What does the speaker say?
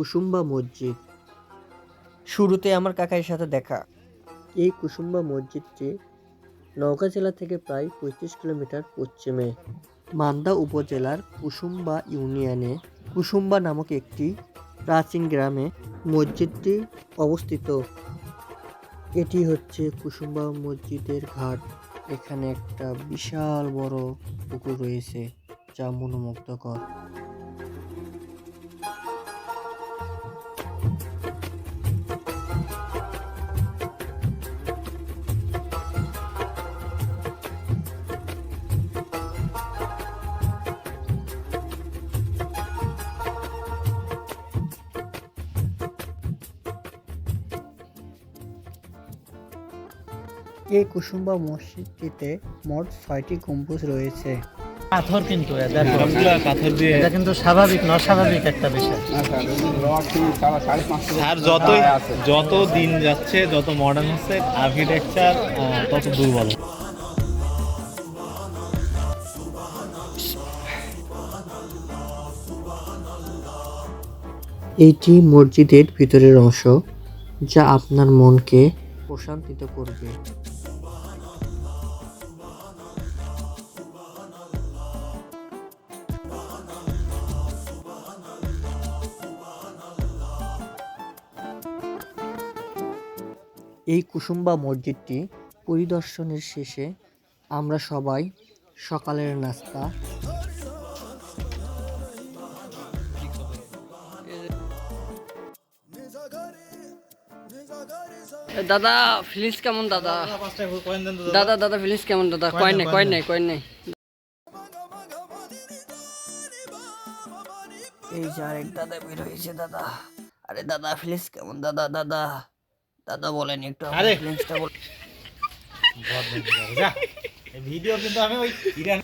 কুসুম্বা মসজিদ। শুরুতে আমার কাকার সাথে দেখা। এই কুসুম্বা মসজিদটি নওগাঁ জেলা থেকে প্রায় পঁয়ত্রিশ কিলোমিটার পশ্চিমে। মান্দা উপজেলার কুসুম্বা ইউনিয়নে কুসুম্বা নামক একটি প্রাচীন গ্রামে মসজিদটি অবস্থিত। এটি হচ্ছে কুসুম্বা মসজিদের ঘাট। এখানে একটা বিশাল বড় পুকুর রয়েছে যা মনোমুগ্ধকর। এই কুসুম্বা মসজিদটিতে মোট ছয়টি গম্বুজ রয়েছে? পাথর কিন্তু পাথর দিয়ে। এটা কিন্তু স্বাভাবিক না অস্বাভাবিক একটা বিষয়। আর যতই যত দিন যাচ্ছে যত মডার্ন হচ্ছে আর্কিটেকচার তত দুর্বল। এইটি মসজিদের ভিতরের অংশ যা আপনার মনকে প্রশান্তিত করবে। এই কুসুম্বা মসজিদটি পরিদর্শনের শেষে আমরা সবাই সকালের নাস্তা দাদা ফিলিংস কেমন দাদা? দাদা দাদা। ফিলিংস কেমন দাদা? কয় নাই কয় নাই কয় নাই। এই যে আরেক দাদা বের হয়েছে দাদা। আরে দাদা ফিলিংস কেমন? দাদা দাদা। দাদা বলেন একটু আরে। বল ভিডিও কিন্তু আমি ওই ইরান